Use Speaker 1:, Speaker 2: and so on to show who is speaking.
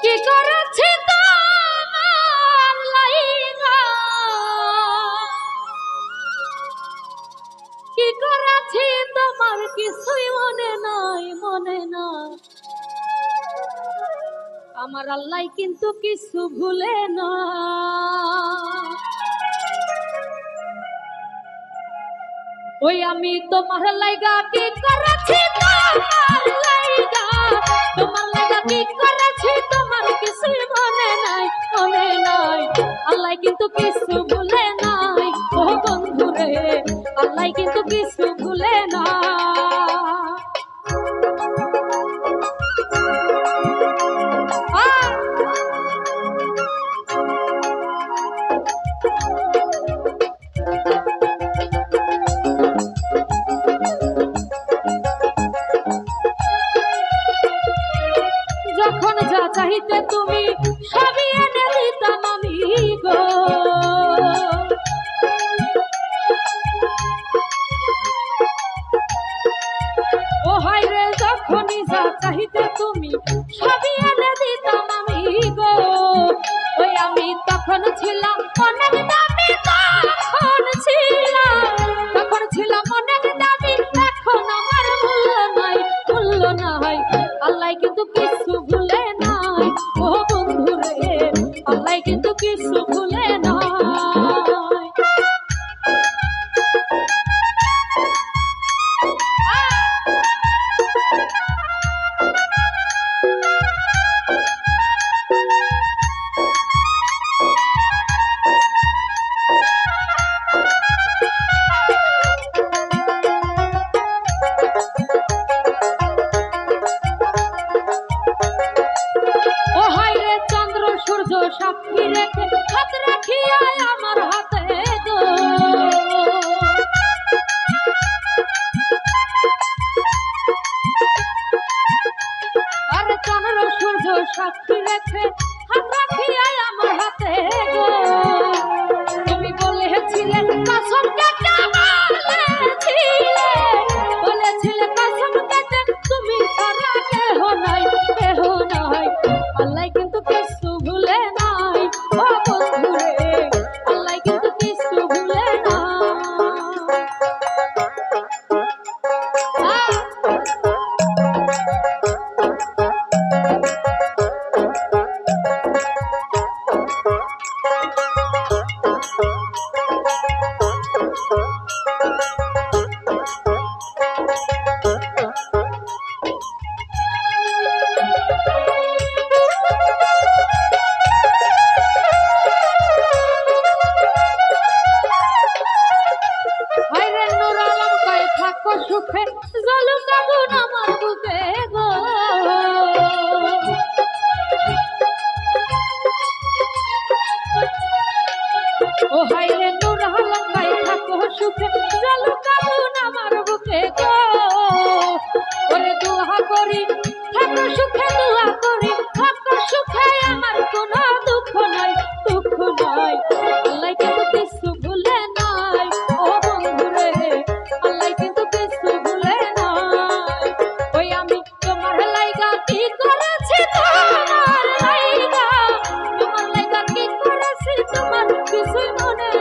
Speaker 1: কি কি তোমার কিছুই মনে নাই মনে আমার আল্লাহ কিন্তু কিছু ভুলে না। ওই আমি তোমার লাইগা কি করেছি? তোমার লাইগা তোমার লাইগা কি করেছি? তোমার কিছু মনে নাই মনে নাই। আল্লাহ কিন্তু কিছু ভুলে নাই। ও বন্ধু রে আল্লাহ কিন্তু কিছু ভুলে না যা চাইতে তুমি সবই এনে দিতাম আমি গো। ও হায় রে, যখনই যা চাহিতে তুমি সবই এনে দিতাম আমি গো। ওই আমি তখন ছিলাম অনেক আল্লাহ কিন্তু কিছু ভুলে চন্দ্র সূর্য সাক্ষী রেখে হাত রাখিয়া আমার হাতে दुख है जुल्म का गुनाह मत के गो কিছু